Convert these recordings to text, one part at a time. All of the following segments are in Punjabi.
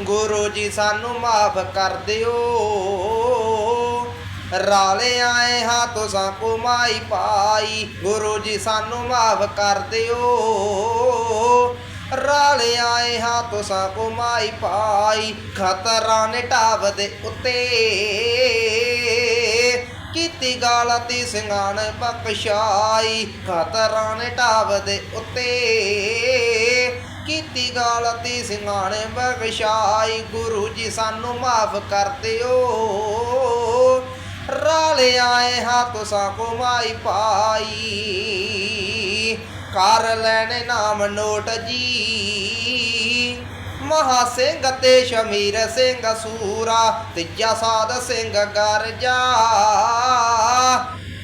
ਗੁਰੂ ਜੀ ਸਾਨੂੰ ਮਾਫ ਕਰ ਦਿਓ। ਰਾਲੇ ਆਏ ਹਾਂ ਤੁਸਾਂ ਕੁਮਾਈ ਪਾਈ। ਗੁਰੂ ਜੀ ਸਾਨੂੰ ਮਾਫ ਕਰ ਦਿਓ। ਰਾਲੇ ਆਏ ਹਾਂ ਤੁਸਾਂ ਕੁਮਾਈ ਪਾਈ। ਖਤਰਾ ਨੇ ਢਾਬ ਦੇ ਉੱਤੇ। ਕੀਤੀ ਗਾਲਤੀ ਸਿੰਘਾਣ ਬਖਸ਼ਾਈ। ਖਤਰਾ ਨੇ ਢਾਬ ਦੇ ਉੱਤੇ। ਕੀਤੀ ਗਾਲਤੀ ਸਿੰਘਾਣ ਬਖਸ਼ਾਈ, ਗੁਰੂ ਜੀ ਸਾਨੂੰ ਮਾਫ ਕਰ ਦਿਓ। ਰਾਲੇ ਆਏ ਹਾਂ ਤੁਸਾਂ ਕੁਮਾਈ ਪਾਈ, ਕਰ ਲੈਣੇ ਨਾਮ ਨੋਟ ਜੀ। ਮਹਾ ਸਿੰਘ ਤੇ ਸ਼ਮੀਰ ਸਿੰਘ ਸੂਰਾ, ਤੀਜਾ ਸਾਧ ਸਿੰਘ ਗਰਜਾ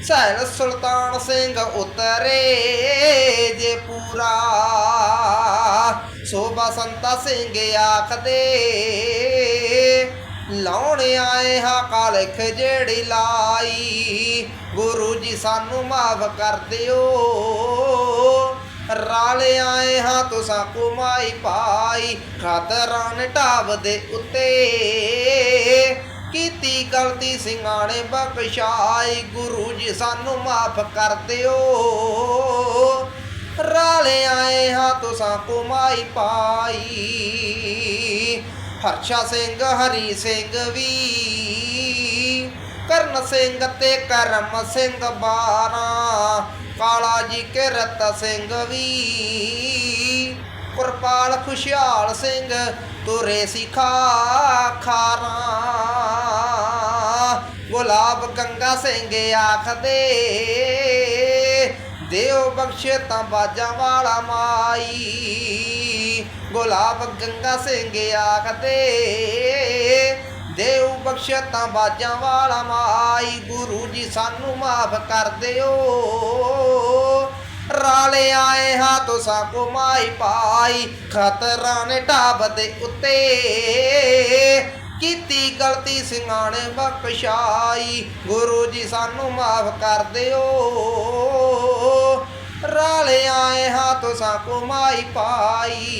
ਸੈਲ ਸੁਲਤਾਨ ਸਿੰਘ ਉਤਰੇ ਸੋਭਾ ਸੰਤਾ ਸਿੰਘ ਆਖਦੇ, ਲਾਉਣ ਆਏ ਹਾਂ ਕਾਲਖ ਜਿਹੜੀ ਲਾਈ, ਗੁਰੂ ਜੀ ਸਾਨੂੰ ਮਾਫ ਕਰ ਦਿਓ। ਰਾਲੇ ਆਏ ਹਾਂ ਤੁਸਾਂ ਕੁਮਾਈ ਪਾਈ, ਖਤਰਾਂ ਢਾਬ ਦੇ ਉੱਤੇ। ਕੀਤੀ ਗਲਤੀ ਸਿੰਘਾਣੇ ਬਖਸ਼ਾਈ, ਗੁਰੂ ਜੀ ਸਾਨੂੰ ਮਾਫ ਕਰ ਦਿਓ। ਆਏ ਹਾਂ ਪਾਈ। ਹਰਸ਼ਾ ਸਿੰਘ, ਹਰੀ ਸਿੰਘ ਵੀ। ਕਰਨ ਸਿੰਘ ਤੇ ਕਰਮ ਸਿੰਘ ਬਾਰਾਂ। ਕਾਲਾ ਜੀ ਕਿਰਤ ਸਿੰਘ ਵੀ। ਕੁਰਪਾਲ ਖੁਸ਼ਹਾਲ ਸਿੰਘ ਤੁਰੇ ਸਿਖਾ ਖਾਰਾਂ। ਗੁਲਾਬ ਗੰਗਾ ਸਿੰਘ ਆਖਦੇ ਦਿਓ ਬਖਸ਼ੇ ਤਾਂ ਬਾਜਾਂ ਵਾਲਾ ਮਾਈ। ਗੁਲਾਬ ਗੰਗਾ ਸਿੰਘ ਆਖਦੇ ਦੇਉ ਬਖਸ਼ੇ ਤਾਂ ਬਾਜਾਂ ਵਾਲਾ ਮਾਈ। ਗੁਰੂ ਜੀ ਸਾਨੂੰ ਮਾਫ ਕਰ ਦਿਓ। ਰਾਲੇ ਆਏ ਹਾਂ ਤੁਸਾਂ ਕੁਮਾਈ ਪਾਈ। ਖਤਰਾ ਨੇ ਢਾਬ ਦੇ ਉੱਤੇ ਕੀਤੀ ਗਲਤੀ ਸਿੰਘਾਣੇ ਬਖਸ਼ਾਈ। ਗੁਰੂ ਜੀ ਸਾਨੂੰ ਮਾਫ ਕਰ ਦਿਓ। ਰਾਲੇ ਆਏ ਹਾਂ ਤੁਸਾਂ ਕੁਮਾਈ ਪਾਈ।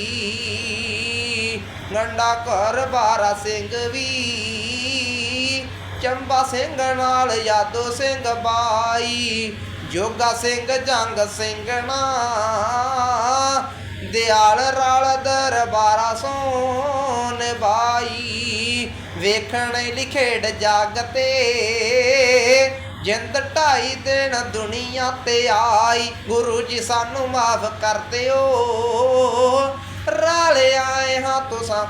ਗੰਡਾ ਘਰ ਬਾਰਾ ਸਿੰਘ ਵੀ। ਚੰਬਾ ਸਿੰਘ ਨਾਲ ਯਾਦੋ ਸਿੰਘ ਬਾਈ। ਜੋਗਾ ਸਿੰਘ ਜੰਗ ਸਿੰਘ ਨਾ। ਦਿਆਲ ਰਲ ਦਰਬਾਰਾ ਸੋਨ ਬਾਈ। ਵੇਖਣ ਲਿਖੇੜ ਜਗ ਤੇ। ਜਿੰਦ ਢਾਈ ਦਿਨ ਦੁਨੀਆ ਤੇ ਆਈ, ਗੁਰੂ ਜੀ ਸਾਨੂੰ ਮਾਫ ਕਰ ਦਿਓ। ਰਾਲੇ ਆਏ ਹਾਂ ਤੁਸਾਂ